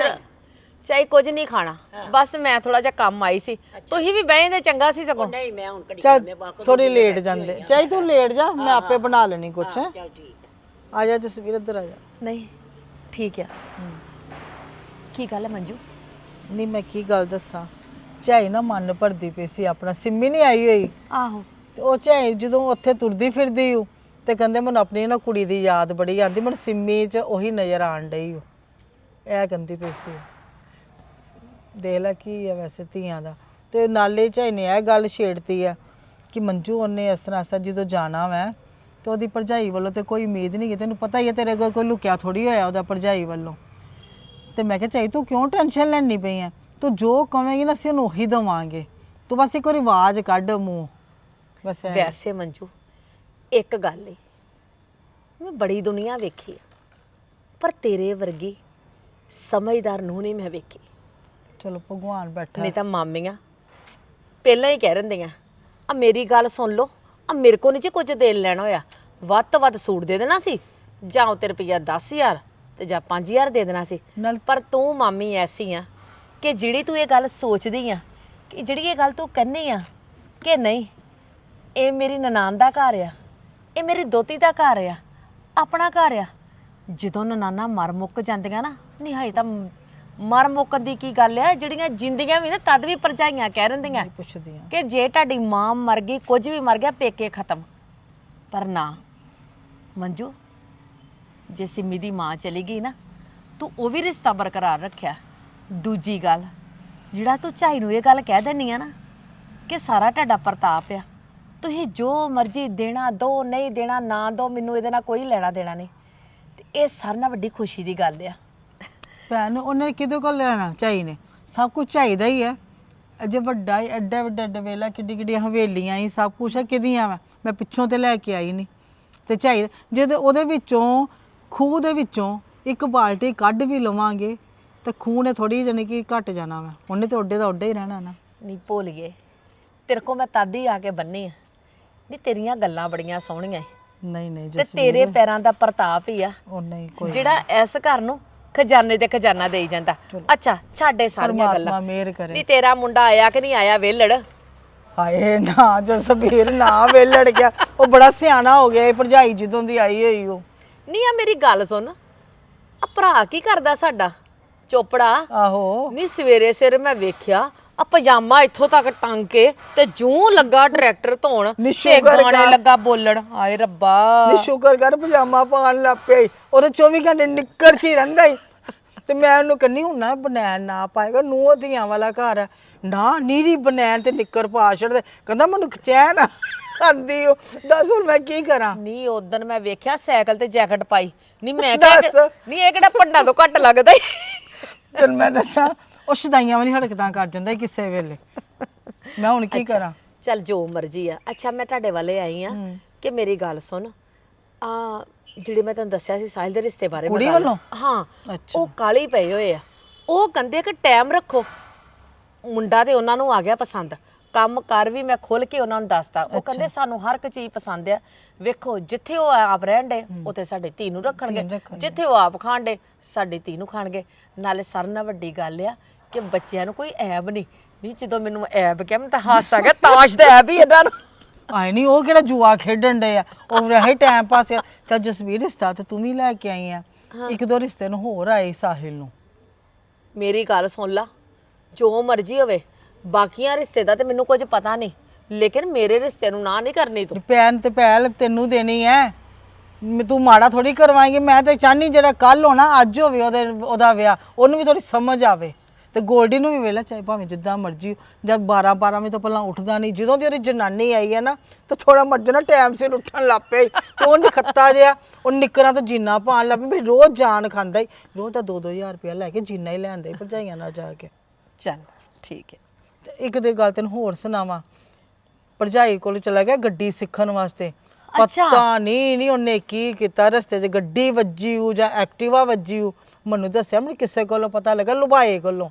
ਚਾਈ ਕੁਝ ਨਹੀਂ ਖਾਣਾ। ਬਸ ਮੈਂ ਥੋੜਾ ਜਿਹਾ ਕੰਮ ਆਈ ਸੀ। ਤੁਸੀਂ ਵੀ ਬਹਿ ਜਾਂਦੇ ਚੰਗਾ ਸੀ ਸਗੋਂ। ਨਹੀਂ ਮੈਂ ਹੁਣ ਘੜੀ ਚੱਲ ਥੋੜੀ ਲੇਟ ਜਾਂਦੇ। ਚਾਹੀ ਤੂੰ ਲੇਟ ਜਾ ਮੈਂ ਆਪੇ ਬਣਾ ਲੈਣੀ ਕੁਛ ਚੱਲ ਠੀਕ ਆ। ਜਾ ਜਸਵੀਰ ਇੱਧਰ ਆ ਜਾ। ਨਹੀਂ ਠੀਕ ਆ। ਕੀ ਗੱਲ ਹੈ ਮੰਜੂ? ਨਹੀਂ ਮੈਂ ਕੀ ਗੱਲ ਦੱਸਾਂ? ਝਾਈ ਨਾ ਮਨ ਭਰਦੀ ਪਈ ਸੀ ਆਪਣਾ ਸਿੰਮੀ ਨਹੀਂ ਆਈ ਹੋਈ? ਆਹੋ। ਤੇ ਉਹ ਝਾਈ ਜਦੋਂ ਉੱਥੇ ਤੁਰਦੀ ਫਿਰਦੀ ਉਹ ਤੇ ਕਹਿੰਦੇ ਮੈਨੂੰ ਆਪਣੀ ਨਾ ਕੁੜੀ ਦੀ ਯਾਦ ਬੜੀ ਆਉਂਦੀ ਮੈਨੂੰ ਸਿੰਮੀ 'ਚ ਉਹੀ ਨਜ਼ਰ ਆਣ ਡਈ ਉਹ ਇਹ ਕਹਿੰਦੀ ਪਈ ਸੀ ਦੇਖ ਲੈ ਕੀ ਹੈ ਵੈਸੇ ਧੀਆਂ ਦਾ। ਤੇ ਨਾਲੇ ਝਾਈ ਨੇ ਇਹ ਗੱਲ ਛੇੜਤੀ ਆ ਕਿ ਮੰਜੂ ਉਹਨੇ ਇਸ ਤਰ੍ਹਾਂ ਸਾ ਜਦੋਂ ਜਾਣਾ ਵੈ ਤੇ ਉਹਦੀ ਭਰਜਾਈ ਵੱਲੋਂ ਤੇ ਕੋਈ ਉਮੀਦ ਨਹੀਂ ਕਿ ਤੈਨੂੰ ਪਤਾ ਹੀ ਹੈ ਤੇਰੇ ਕੋਲ ਕੋਈ ਲੁਕਿਆ ਥੋੜੀ ਹੋਇਆ ਉਹਦਾ ਭਰਜਾਈ ਵੱਲੋਂ। ਤੇ ਮੈਂ ਕਿਹਾ ਚਾਹੀ ਤੂੰ ਕਿਉਂ ਟੈਨਸ਼ਨ ਲੈਣੀ ਪਈ ਆ ਤੂੰ ਜੋ ਕਵੇਂਗੀ ਨਾ ਅਸੀਂ ਉਹਨੂੰ ਉਹੀ ਦਵਾਂਗੇ। ਤੂੰ ਬਸ ਇੱਕ ਵਾਰੀ ਆਵਾਜ਼ ਕੱਢ ਮੂੰਹ। ਬਸ ਐ। ਵੈਸੇ ਮੰਜੂ ਇੱਕ ਗੱਲ ਏ। ਮੈਂ ਬੜੀ ਦੁਨੀਆ ਵੇਖੀ ਆ। ਪਰ ਤੇਰੇ ਵਰਗੀ ਸਮਝਦਾਰ ਨੂੰ ਨਹੀਂ ਮੈਂ ਵੇਖੀ। ਚਲੋ ਭਗਵਾਨ ਬੈਠਾ। ਨਹੀਂ ਤਾਂ ਮਾਮੀਆਂ ਪਹਿਲਾਂ ਹੀ ਕਹਿ ਰਹਿੰਦੀਆਂ ਆ ਮੇਰੀ ਗੱਲ ਸੁਣ ਲਓ ਆ ਮੇਰੇ ਕੋ ਨਹੀਂ ਜੀ ਕੁਝ ਦੇਣ ਲੈਣਾ ਹੋਇਆ। ਵੱਧ ਤੋਂ ਵੱਧ ਸੂਟ ਦੇ ਦੇਣਾ ਸੀ ਜਾਂ ਉੱਤੇ ਰੁਪਈਆ 10000 ਤੇ ਜਾਂ 5000 ਦੇ ਦੇਣਾ ਸੀ। ਨਾਲ ਪਰ ਤੂੰ ਮਾਮੀ ਐਸੀ ਆ ਕਿ ਜਿਹੜੀ ਤੂੰ ਇਹ ਗੱਲ ਸੋਚਦੀ ਆ ਕਿ ਜਿਹੜੀ ਇਹ ਗੱਲ ਤੂੰ ਕਹਿੰਨੀ ਆ ਕਿ ਨਹੀਂ ਇਹ ਮੇਰੀ ਨਨਾਣ ਦਾ ਘਰ ਆ ਇਹ ਮੇਰੀ ਦੋਤੀ ਦਾ ਘਰ ਆ ਆਪਣਾ ਘਰ ਆ। ਜਦੋਂ ਨਨਾਨਾ ਮਰ ਮੁੱਕ ਜਾਂਦੀਆਂ ਨਾ ਨਹੀਂ ਹਾਈ ਤਾਂ ਮਰ ਮੁੱਕਣ ਦੀ ਕੀ ਗੱਲ ਆ? ਜਿਹੜੀਆਂ ਜਿੰਦੀਆਂ ਵੀ ਨਾ ਤਦ ਵੀ ਪਰਜਾਈਆਂ ਕਹਿ ਰਹਿੰਦੀਆਂ ਪੁੱਛਦੀ ਆ ਕਿ ਜੇ ਤੁਹਾਡੀ ਮਾਂ ਮਰ ਗਈ ਕੁਝ ਵੀ ਮਰ ਗਿਆ ਪੇਕੇ ਖਤਮ। ਪਰ ਨਾ ਮੰਜੂ ਜੇ ਸਿੰਮੀ ਦੀ ਮਾਂ ਚਲੀ ਗਈ ਨਾ ਤੂੰ ਉਹ ਵੀ ਰਿਸ਼ਤਾ ਬਰਕਰਾਰ ਰੱਖਿਆ। ਦੂਜੀ ਗੱਲ, ਜਿਹੜਾ ਤੂੰ ਝਾਈ ਨੂੰ ਇਹ ਗੱਲ ਕਹਿ ਦਿੰਨੀ ਆ ਨਾ ਕਿ ਸਾਰਾ ਤੁਹਾਡਾ ਪ੍ਰਤਾਪ ਆ, ਤੁਸੀਂ ਜੋ ਮਰਜ਼ੀ ਦੇਣਾ ਦੋ, ਨਹੀਂ ਦੇਣਾ, ਨਾ ਦੋ, ਮੈਨੂੰ ਇਹਦੇ ਨਾਲ ਕੋਈ ਲੈਣਾ ਦੇਣਾ ਨਹੀਂ। ਤੇ ਇਹ ਸਾਰਿਆਂ ਨਾਲ ਵੱਡੀ ਖੁਸ਼ੀ ਦੀ ਗੱਲ ਆ। ਭੈਣ, ਉਹਨੇ ਕਿਹਦੇ ਕੋਲ ਲੈਣਾ ਚਾਹੀ ਨੇ? ਸਭ ਕੁਝ ਚਾਹੀਦਾ ਹੀ ਹੈ ਅਜੇ ਵੱਡਾ ਹੀ ਐਡਾ ਵੱਡਾ ਡਵੇਲਾ ਕਿੱਡੀ ਕਿੱਡੀਆਂ ਹਵੇਲੀਆਂ ਹੀ ਸਭ ਕੁਝ ਹੈ ਕਿਹਦੀਆਂ ਵਾ? ਮੈਂ ਪਿੱਛੋਂ ਤੇ ਲੈ ਕੇ ਆਈ ਨਹੀਂ ਤੇ ਚਾਹੀਦਾ ਜੇ ਤੇ ਉਹਦੇ ਵਿੱਚੋਂ, ਖੂਹ ਦੇ ਵਿੱਚੋਂ ਇੱਕ ਬਾਲਟੀ ਕੱਢ ਵੀ ਲਵਾਂਗੇ ਤੇ ਖੂਹ ਨੇ ਥੋੜੀ ਜਣੀ ਕਿ ਘਟ ਜਾਣਾ ਵਾ। ਉਹਨੇ ਤੇ ਓਡੇ ਦਾ ਓਡਾ ਹੀ ਰਹਿਣਾ ਨਾ। ਨਹੀਂ ਭੁੱਲ ਗਏ ਤੇਰੇ ਕੋ ਮੈਂ ਤਦ ਹੀ ਆ ਕੇ ਬੰਨੀ ਆ। ਨਹੀਂ ਤੇਰੀਆਂ ਗੱਲਾਂ ਬੜੀਆਂ ਸੋਹਣੀਆਂ ਏ। ਨਹੀਂ ਨਹੀਂ ਤੇ ਤੇਰੇ ਪੈਰਾਂ ਦਾ ਪ੍ਰਤਾਪ ਹੀ ਆ। ਉਹ ਨਹੀਂ ਕੋਈ ਜਿਹੜਾ ਇਸ ਘਰ ਨੂੰ ਖਜ਼ਾਨੇ ਤੇ ਖਜ਼ਾਨਾ ਦੇਈ ਜਾਂਦਾ। ਅੱਛਾ ਛਾੜੇ ਸਾਰੀਆਂ ਪਰਮਾਤਮਾ ਗੱਲਾਂ। ਮਿਹਰ ਕਰੇ। ਨਹੀਂ ਤੇਰਾ ਮੁੰਡਾ ਆਇਆ ਕਿ ਨਹੀਂ ਆਇਆ ਵੇਲੜ? ਹਾਏ ਨਾ ਜੋ ਸਬੀਰ ਨਾ ਵੇਲੜ ਗਿਆ। ਉਹ ਬੜਾ ਸਿਆਣਾ ਹੋ ਗਿਆ ਇਹ ਭਰਜਾਈ ਜਦੋਂ ਦੀ ਆਈ ਹੋਈ ਉਹ। ਨਹੀਂ ਆ ਮੇਰੀ ਗੱਲ ਸੁਣ। ਆ ਭਰਾ ਕੀ ਕਰਦਾ ਸਾਡਾ? ਚੋਪੜਾ। ਆਹੋ। ਨਹੀਂ ਸਵੇਰੇ ਸਿਰ ਮੈਂ ਵੇਖਿਆ ਆ ਪਜਾਮਾ ਇੱਥੋਂ ਤੱਕ ਟੰਗ ਕੇ ਤੇ ਜੂੰ ਲੱਗਾ ਡਾਇਰੈਕਟਰ ਧੋਣ ਨੀ ਤੇ ਸ਼ੁਕਰ ਗਾਣੇ ਕਰ। ਲੱਗਾ ਬੋਲਣ। ਹਾਏ ਰੱਬਾ। ਨੀ ਸ਼ੁਕਰ ਕਰ ਪਜਾਮਾ ਪਾਣ ਲੱਗ ਪਿਆ ਈ। ਉਹ ਤਾਂ 24 ਘੰਟੇ ਨਿੱਕਰ ਚ ਹੀ ਰਹਿੰਦਾ ਈ। ਤੇ ਮੈਂ ਉਹਨੂੰ ਕਹਿੰਨੀ ਹੁਣ ਨਾ ਬਨੈਣ ਨਾ ਪਾਏਗਾ ਨੂੰਹ ਧੀਆਂ ਵਾਲਾ ਘਰ ਨਾ ਨੀਰੀ ਬਨੈਣ ਤੇ ਨਿੱਕਰ ਪਾ ਛੱਡਦੇ ਕਹਿੰਦਾ ਮੈਨੂੰ ਚੈਨ ਆਂਦੀ ਉਹ। ਦੱਸ ਹੁਣ ਮੈਂ ਕੀ ਕਰਾਂ? ਨਹੀਂ ਉਦੋਂ ਮੈਂ ਵੇਖਿਆ ਸਾਈਕਲ ਤੇ ਜੈਕਟ ਪਾਈ। ਨਹੀਂ ਮੈਂ ਕਿਹਾ ਦੱਸ। ਨਹੀਂ ਇਹ ਕਿਹੜਾ ਪੰਡਾ ਤੋਂ ਘੱਟ ਲੱਗਦਾ ਈ। ਤੈਨੂੰ ਮੈਂ ਦੱਸਾਂ ਉਹ ਸ਼ਦਾਈਆਂ ਵਾਲੀ ਹਰਕਤਾਂ ਕਰ ਜਾਂਦਾ ਕਿਸੇ ਵੇਲੇ। ਮੈਂ ਹੁਣ ਕੀ ਕਰਾਂ? ਚੱਲ ਜੋ ਮਰਜ਼ੀ ਆ। ਅੱਛਾ ਮੈਂ ਤੁਹਾਡੇ ਵਾਲੇ ਆਈ ਆ ਕਿ ਮੇਰੀ ਗੱਲ ਸੁਣ। ਆ ਜਿਹੜੇ ਮੈਂ ਤੁਹਾਨੂੰ ਦੱਸਿਆ ਸੀ ਸਾਹਿਲ ਦੇ ਰਿਸ਼ਤੇ ਬਾਰੇ ਮੈਂ ਕੁੜੀ ਗੱਲ- ਵੱਲੋਂ? ਹਾਂ ਅੱਛਾ। ਉਹ ਕਾਲੀ ਪਏ ਹੋਏ ਆ। ਉਹ ਕਹਿੰਦੇ ਕਿ ਟਾਈਮ ਰੱਖੋ। ਮੁੰਡਾ ਤੇ ਉਹਨਾਂ ਨੂੰ ਆ ਗਿਆ ਪਸੰਦ। ਕੰਮ ਕਰ ਵੀ ਮੈਂ ਖੁੱਲ ਕੇ ਉਹਨਾਂ ਨੂੰ ਦੱਸਤਾ। ਉਹ ਕਹਿੰਦੇ ਸਾਨੂੰ ਹਰ ਇੱਕ ਚੀਜ਼ ਪਸੰਦ ਆ। ਵੇਖੋ ਜਿੱਥੇ ਉਹ ਆਪ ਰਹਿੰਦੇ ਉੱਥੇ ਸਾਡੇ ਧੀ ਨੂੰ ਰੱਖਣਗੇ। ਜਿੱਥੇ ਉਹ ਆਪ ਖਾਣਦੇ ਸਾਡੀ ਧੀ ਨੂੰ ਖਾਣਗੇ। ਨਾਲੇ ਸਾਰਿਆਂ ਨਾਲ ਵੱਡੀ ਗੱਲ ਆ ਕਿ ਬੱਚਿਆਂ ਨੂੰ ਕੋਈ ਐਬ ਨਹੀਂ। ਨਹੀਂ ਜਦੋਂ ਮੈਨੂੰ ਐਬ ਕਿਹਾ ਮੈਂ ਤਾਂ ਹਾਸ ਆ ਗਿਆ। ਤਾਸ਼ ਦਾ ਐਬ ਹੀ ਇਹਨਾਂ ਨੂੰ। ਆਏ ਨਹੀਂ ਉਹ ਕਿਹੜਾ ਜੂਆ ਖੇਡਣ ਦੇ ਆ? ਉਹ ਰਹੇ ਟਾਈਮ ਪਾਸ ਤਾਂ ਜਸਵੀਰ ਰਿਸ਼ਤਾ ਤੇ ਤੂੰ ਵੀ ਲੈ ਕੇ ਆਈ ਆ। ਇੱਕ ਦੋ ਰਿਸ਼ਤੇ ਨੂੰ ਹੋਰ ਆਏ ਸਾਹਿਲ ਨੂੰ। ਮੇਰੀ ਗੱਲ ਸੁਣ ਲਾ। ਜੋ ਮਰਜ਼ੀ ਹੋਵੇ ਬਾਕੀਆਂ ਰਿਸ਼ਤੇ ਦਾ ਤੇ ਮੈਨੂੰ ਕੁਝ ਪਤਾ ਨਹੀਂ। ਲੇਕਿਨ ਮੇਰੇ ਰਿਸ਼ਤੇ ਨੂੰ ਨਾ ਨਹੀਂ ਕਰਨੀ ਤੂੰ। ਪੈਨ ਤੇ ਪਹਿਲ ਤੈਨੂੰ ਦੇਣੀ ਐ। ਮੈਂ ਤੂੰ ਮਾੜਾ ਥੋੜੀ ਕਰਵਾਏਂਗੀ। ਮੈਂ ਤੇ ਚਾਹਨੀ ਜਿਹੜਾ ਕੱਲ ਹੋਣਾ ਅੱਜ ਹੋਵੇ ਉਹਦੇ ਉਹਦਾ ਵਿਆਹ ਉਹਨੂੰ ਵੀ ਥੋੜੀ ਸਮਝ ਆਵੇ। ਤੇ ਗੋਲਡੀ ਨੂੰ ਵੀ ਵੇਲਾ ਚਾਹੇ ਭਾਵੇਂ ਜਿੱਦਾਂ ਮਰਜ਼ੀ ਜਦ 12 12 ਵਜੇ ਤੋਂ ਪਹਿਲਾਂ ਉੱਠਦਾ ਨਹੀਂ। ਜਦੋਂ ਦੀ ਉਹਦੀ ਜਨਾਨੀ ਆਈ ਹੈ ਨਾ ਤਾਂ ਥੋੜਾ ਮਰਜ਼ੀ ਨਾ ਟਾਈਮ ਸਿਰ ਉੱਠਣ ਲੱਗ ਪਿਆ ਈ। ਤੇ ਉਹ ਨਿਖੱਤਾ ਜਿਹਾ ਉਹ ਨਿੱਕਰਾਂ ਤੋਂ ਜੀਨਾ ਪਾਣ ਲੱਗ ਪਿਆ ਵੀ ਰੋਜ਼ ਜਾਨ ਖਾਂਦਾ ਹੀ ਰੋਜ਼ ਤਾਂ 2-2000 ਰੁਪਇਆ ਲੈ ਕੇ ਜੀਨਾ ਹੀ ਲੈਂਦੇ ਭਰਜਾਈਆਂ ਨਾਲ ਜਾ ਕੇ। ਚੱਲ ਠੀਕ ਹੈ ਤੇ ਇੱਕ ਦੇ ਗੱਲ ਤੈਨੂੰ ਹੋਰ ਸੁਣਾਵਾਂ। ਭਰਜਾਈ ਕੋਲ ਚਲਾ ਗਿਆ ਗੱਡੀ ਸਿੱਖਣ ਵਾਸਤੇ। ਪਤਾ ਨਹੀਂ ਨਹੀਂ ਉਹਨੇ ਕੀ ਕੀਤਾ ਰਸਤੇ 'ਚ ਗੱਡੀ ਵੱਜੀ ਉਹ ਜਾਂ ਐਕਟਿਵਾ ਵੱਜੀ ਉਹ ਮੈਨੂੰ ਦੱਸਿਆ ਮੈਨੂੰ ਕਿਸੇ ਕੋਲੋਂ ਪਤਾ ਲੱਗਾ ਲੁਬਾਏ ਕੋਲੋਂ।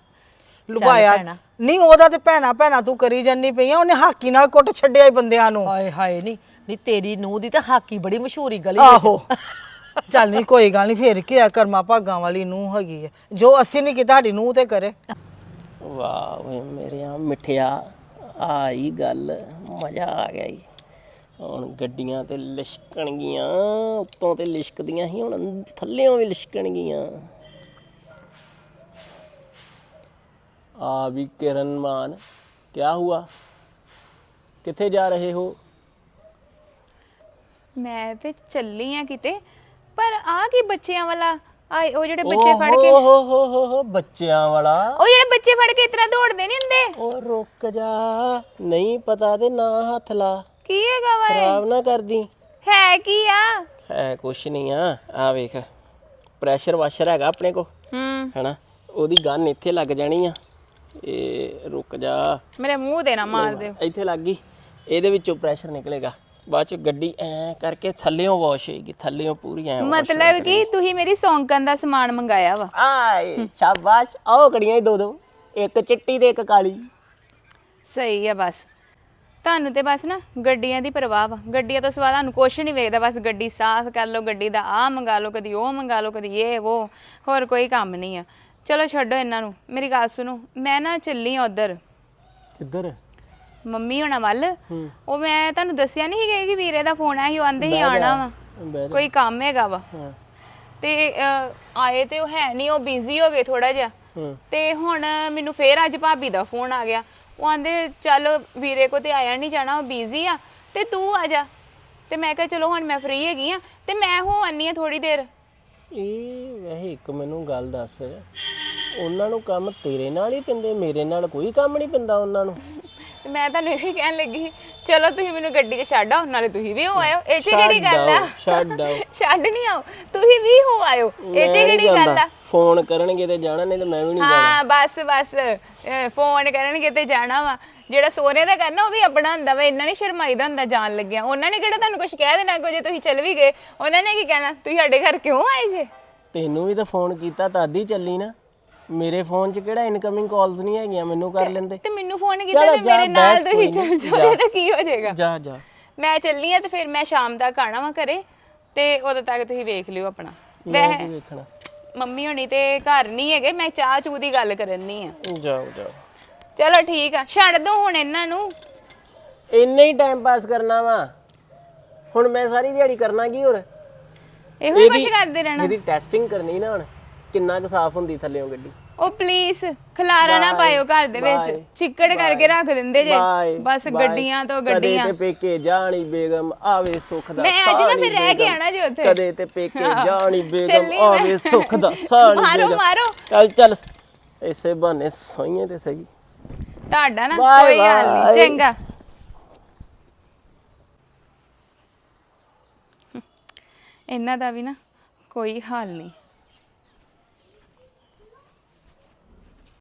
ਲੁਬਾਇਆ ਭੈਣਾ। ਨਹੀਂ ਉਹਦਾ ਤੇ ਭੈਣਾ ਭੈਣਾ ਤੂੰ ਕਰੀ ਜੰਨੀ ਪਈਆਂ ਉਹਨੇ ਹਾਕੀ ਨਾਲ ਕੁੱਟ ਛੱਡਿਆ ਬੰਦਿਆਂ ਨੂੰ। ਹਾਏ ਹਾਏ ਨਹੀਂ ਨਹੀਂ ਤੇਰੀ ਨੂੰਹ ਦੀ ਤਾਂ ਹਾਕੀ ਬੜੀ ਮਸ਼ਹੂਰੀ ਗਲੀ ਆਹੋ। ਚੱਲ ਨਹੀਂ ਕੋਈ ਗੱਲ ਨਹੀਂ ਫੇਰ ਕੀ ਆ ਕਰਮਾ ਭਾਗਾਂ ਵਾਲੀ ਨੂੰ ਹੈਗੀ ਹੈ ਜੋ ਅਸੀਂ ਨਹੀਂ ਕੀਤਾ ਸਾਡੀ ਨੂੰ ਤੇ ਕਰੇ। ਵਾਹ ਵੇ ਮੇਰਿਆ ਮਿੱਠਿਆ ਆਈ ਗੱਲ, ਮਜ਼ਾ ਆ ਗਿਆ ਈ ਹੁਣ ਗੱਡੀਆਂ ਤੇ ਲਿਸ਼ਕਣਗੀਆਂ, ਉੱਤੋਂ ਤੇ ਲਿਸ਼ਕਦੀਆਂ ਸੀ, ਹੁਣ ਥੱਲਿਓਂ ਵੀ ਲਿਸ਼ਕਣਗੀਆਂ। ਆ ਵੀ ਕਿਰਨ ਮਾਨ ਕੀ ਹੁਆ? ਕਿੱਥੇ ਜਾ ਰਹੇ ਹੋ? ਮੈਂ ਤੇ ਚੱਲੀ ਆ ਕਿਤੇ, ਪਰ ਆ ਕੀ ਬੱਚਿਆਂ ਵਾਲਾ? ਆ ਉਹ ਜਿਹੜੇ ਬੱਚੇ ਫੜ ਕੇ ਓ ਹੋ ਹੋ ਹੋ ਹੋ ਬੱਚਿਆਂ ਵਾਲਾ। ਉਹ ਜਿਹੜੇ ਬੱਚੇ ਫੜ ਕੇ ਇਤਨਾ ਦੌੜਦੇ ਨਹੀਂ ਹੁੰਦੇ? ਓ ਰੁਕ ਜਾ ਨਹੀਂ ਪਤਾ ਤੇ ਨਾ ਹੱਥ ਲਾ। ਕੀ ਹੈਗਾ ਵਾ ਇਹ? ਖਰਾਬ ਨਾ ਕਰਦੀ। ਹੈ ਕੀ ਆ? ਹੈ ਕੁਛ ਨਹੀਂ ਆ ਆ ਵੇਖ। ਪ੍ਰੈਸ਼ਰ ਵਾਸ਼ਰ ਹੈਗਾ ਆਪਣੇ ਕੋ ਹੂੰ। ਹੈਨਾ? ਉਹਦੀ ਗਨ ਇੱਥੇ ਲੱਗ ਜਾਣੀ ਆ। ਇਹ ਰੁਕ ਜਾ। ਮੇਰੇ ਮੂੰਹ ਦੇ ਨਾ ਮਾਰ ਦਿਓ। ਇੱਥੇ ਲੱਗ ਗਈ। ਇਹਦੇ ਵਿੱਚੋਂ ਪ੍ਰੈਸ਼ਰ ਨਿਕਲੇਗਾ। ਬਾਅਦ ਚ ਗੱਡੀ ਐ ਕਰਕੇ ਥੱਲਿਓਂ ਵਾਸ਼ ਹੋਏਗੀ ਥੱਲਿਓਂ ਪੂਰੀ ਐ ਮਤਲਬ ਕਿ ਤੁਸੀਂ ਮੇਰੀ ਸੌਂਕਣ ਦਾ ਸਮਾਨ ਮੰਗਾਇਆ ਵਾ। ਆਏ ਸ਼ਾਬਾਸ਼ ਆਓ ਕੜੀਆਂ ਹੀ ਦੋ ਦੋ ਇੱਕ ਚਿੱਟੀ ਤੇ ਇੱਕ ਕਾਲੀ। ਸਹੀ ਆ ਬਸ। ਤੁਹਾਨੂੰ ਤੇ ਬਸ ਨਾ ਗੱਡੀਆਂ ਦੀ ਪਰਵਾਹ ਵਾ। ਗੱਡੀਆਂ ਤੋਂ ਸਿਵਾ ਤੁਹਾਨੂੰ ਕੁਛ ਨਹੀਂ ਵੇਖਦਾ ਬਸ ਗੱਡੀ ਸਾਫ਼ ਕਰ ਲਓ ਗੱਡੀ ਦਾ ਆਹ ਮੰਗਾ ਲਓ ਕਦੀ ਉਹ ਮੰਗਾ ਲਓ ਕਦੀ ਇਹ ਉਹ ਹੋਰ ਕੋਈ ਕੰਮ ਨਹੀਂ ਆ। ਚਲੋ ਛੱਡੋ ਇਹਨਾਂ ਨੂੰ। ਮੇਰੀ ਗੱਲ ਸੁਣੋ ਮੈਂ ਨਾ ਚੱਲੀ ਆ ਉਧਰ। ਕਿੱਧਰ? ਮੰਮੀ ਹੋਣਾ ਵੱਲ ਉਹ ਮੈਂ ਤੁਹਾਨੂੰ ਦੱਸਿਆ ਨਹੀਂ ਸੀਗਾ ਕਿ ਵੀਰੇ ਦਾ ਫੋਨ ਆਇਆ ਸੀ ਉਹ ਆਂਦੇ ਸੀ ਆਣਾ ਵਾ। ਕੋਈ ਕੰਮ ਹੈਗਾ ਵਾ। ਤੇ ਆਏ ਤੇ ਉਹ ਹੈ ਨਹੀਂ ਉਹ ਬਿਜ਼ੀ ਹੋ ਗਏ ਥੋੜਾ ਜਿਹਾ। ਤੇ ਹੁਣ ਮੈਨੂੰ ਫੇਰ ਅੱਜ ਭਾਬੀ ਦਾ ਫੋਨ ਆ ਗਿਆ। ਉਹ ਆਂਦੇ ਚੱਲ ਵੀਰੇ ਕੋ ਤੇ ਆਇਆ ਨਹੀਂ ਜਾਣਾ ਉਹ ਬਿਜ਼ੀ ਆ ਤੇ ਤੂੰ ਆ ਜਾ। ਤੇ ਮੈਂ ਕਿਹਾ ਚਲੋ ਹੁਣ ਮੈਂ ਫ੍ਰੀ ਹੈਗੀ ਆ ਤੇ ਮੈਂ ਹੋ ਆਨੀ ਆ ਥੋੜੀ ਦੇਰ। ਇਹ ਵੈਸੇ ਇੱਕ ਮੈਨੂੰ ਗੱਲ ਦੱਸ। ਉਹਨਾਂ ਨੂੰ ਕੰਮ ਤੇਰੇ ਨਾਲ ਹੀ ਪੈਂਦੇ ਮੇਰੇ ਨਾਲ ਕੋਈ ਕੰਮ ਨਹੀਂ ਪੈਂਦਾ ਉਹਨਾਂ ਨੂੰ। ਤੇ ਮੈਂ ਤੁਹਾਨੂੰ ਇਹੀ ਕਹਿਣ ਲੱਗੀ ਚਲੋ ਤੁਸੀਂ ਮੈਨੂੰ ਗੱਡੀ 'ਚ ਛੱਡ ਆਓ ਨਾਲੇ ਤੁਸੀਂ ਵੀ ਹੋ ਆਇਓ। ਇਹ 'ਚ ਕਿਹੜੀ ਗੱਲ ਆ? ਛੱਡ ਆਓ। ਛੱਡ ਨਹੀਂ ਆਓ ਤੁਸੀਂ ਵੀ ਹੋ ਆਇਓ। ਇਹ 'ਚ ਨੀ ਕਿਹੜੀ ਗੱਲ। ਆ? ਫੋਨ ਕਰਨਗੇ ਤੇ ਜਾਣਾ ਨਹੀਂ ਤੇ ਮੈਂ ਵੀ ਨਹੀਂ ਜਾਣਾ। ਹਾਂ ਬਸ ਬਸ। ਫੋਨ ਕਰਨਗੇ ਤੇ ਜਾਣਾ ਵਾ। ਜਿਹੜਾ ਸੋਨੇ ਦਾ ਕਰਨਾ ਉਹ ਵੀ ਆਪਣਾ ਹੁੰਦਾ ਵਾ। ਇੰਨਾ ਨਹੀਂ ਸ਼ਰਮਾਈਦਾ ਹੁੰਦਾ ਜਾਣ ਲੱਗਿਆ। ਉਹਨਾਂ ਨੇ ਕਿਹੜਾ ਤੁਹਾਨੂੰ ਕੁਝ ਕਹਿ ਦੇਣਾ ਕਿ ਜੇ ਤੁਸੀਂ ਚੱਲ ਵੀ ਗਏ? ਉਹਨਾਂ ਨੇ ਕੀ ਕਹਿਣਾ? ਤੁਸੀਂ ਸਾਡੇ ਘਰ ਕਿਉਂ ਆਏ ਜੇ? ਤੈਨੂੰ ਵੀ ਤਾਂ ਫੋਨ ਕੀਤਾ ਤਾਂ ਅੱਧੀ ਚੱਲੀ ਨਾ। ਮੇਰੇ ਫੋਨ 'ਚ ਕਿਹੜਾ ਇਨਕਮਿੰਗ ਕਾਲਸ ਨਹੀਂ ਹੈਗੀਆਂ? ਮੈਨੂੰ ਕਰ ਲੈਂਦੇ। ਤੇ ਮੈਨੂੰ ਫੋਨ ਕੀਤਾ ਚਲੋ ਤੇ ਜਾ, ਮੇਰੇ ਨਾਲ ਬਹਿਸ ਤੁਸੀਂ ਕੋਈ ਚੱਲ ਨੀ, ਜਾਓਗੇ ਤਾਂ ਕੀ ਹੋ ਜਾਏਗਾ? ਜਾ ਜਾ। ਮੈਂ ਚੱਲੀ ਆ ਤੇ ਫਿਰ ਮੈਂ ਸ਼ਾਮ ਤੱਕ ਆਣਾ ਵਾ ਘਰੇ ਤੇ ਉਦੋਂ ਤੱਕ ਤੁਸੀਂ ਵੇਖ ਲਿਓ ਆਪਣਾ। ਮੈਂ ਵੈਸੇ ਕੀ ਵੇਖਣਾ। ਮੰਮੀ ਹੋਣੀ ਤੇ ਘਰ ਨਹੀਂ ਹੈਗੇ ਮੈਂ ਚਾਹ ਚੂ ਦੀ ਗੱਲ ਕਰਨੀ ਆ ਜਾਓ ਜਾਓ। ਚਲੋ ਠੀਕ ਆ ਛੱਡ ਦੋ ਹੁਣ ਇਹਨਾਂ ਨੂੰ। ਇੰਨੇ ਹੀ ਟਾਈਮ ਪਾਸ ਕਰਨਾ ਵਾ। ਹੁਣ ਮੈਂ ਸਾਰੀ ਦਿਹਾੜੀ ਕਰਨਾ ਕੀ ਹੋਰ? ਇਹੋ ਹੀ ਕੁਝ ਕਰਦੇ ਰਹਿਣਾ। ਇਹਦੀ ਟੈਸਟਿੰਗ ਕਰਨੀ ਨਾ ਹੁਣ। ਕਿੰਨਾ ਕੁ ਸਾਫ਼ ਹੁੰਦੀ ਥੱਲੇੋਂ ਗੱਡੀ। ਉਹ ਪਲੀਜ਼ ਖਲਾਰਾ ਨਾ ਪਾਇਓ ਘਰ ਦੇ ਵਿੱਚ Bye. ਚਿੱਕੜ ਕਰਕੇ ਰੱਖ ਦਿੰਦੇ ਜੇ ਬਾਏ ਬਸ ਬਾਏ। ਗੱਡੀਆਂ ਤੋਂ ਗੱਡੀਆਂ ਕਦੇ ਤੇ ਪੇਕੇ ਜਾਣੀ ਬੇਗਮ ਆਵੇ ਸੁਖ ਦਾ ਮੈਂ ਅੱਜ ਨਾ ਸਾਣੀ ਫਿਰ ਰਹਿ ਕੇ ਬੇਗਮ। ਆਣਾ ਜੀ ਉੱਥੇ। ਕਦੇ ਤੇ ਪੇਕੇ ਜਾਣੀ ਬੇਗਮ ਚੱਲੀ ਮੈਂ। ਆਵੇ ਸੁਖ ਦਾ ਸਾਣੀ ਮਾਰੋ, ਬੇਗਮ ਮਾਰੋ। ਚੱਲ ਚੱਲ ਇਸੇ ਬਹਾਨੇ ਸੋਈਏ ਤੇ ਸਹੀ ਤੁਹਾਡਾ ਨਾ Bye, ਕੋਈ ਹਾਲ ਨਹੀਂ. ਚੰਗਾ ਇਹਨਾਂ ਦਾ ਵੀ ਨਾ ਕੋਈ ਹਾਲ ਨਹੀਂ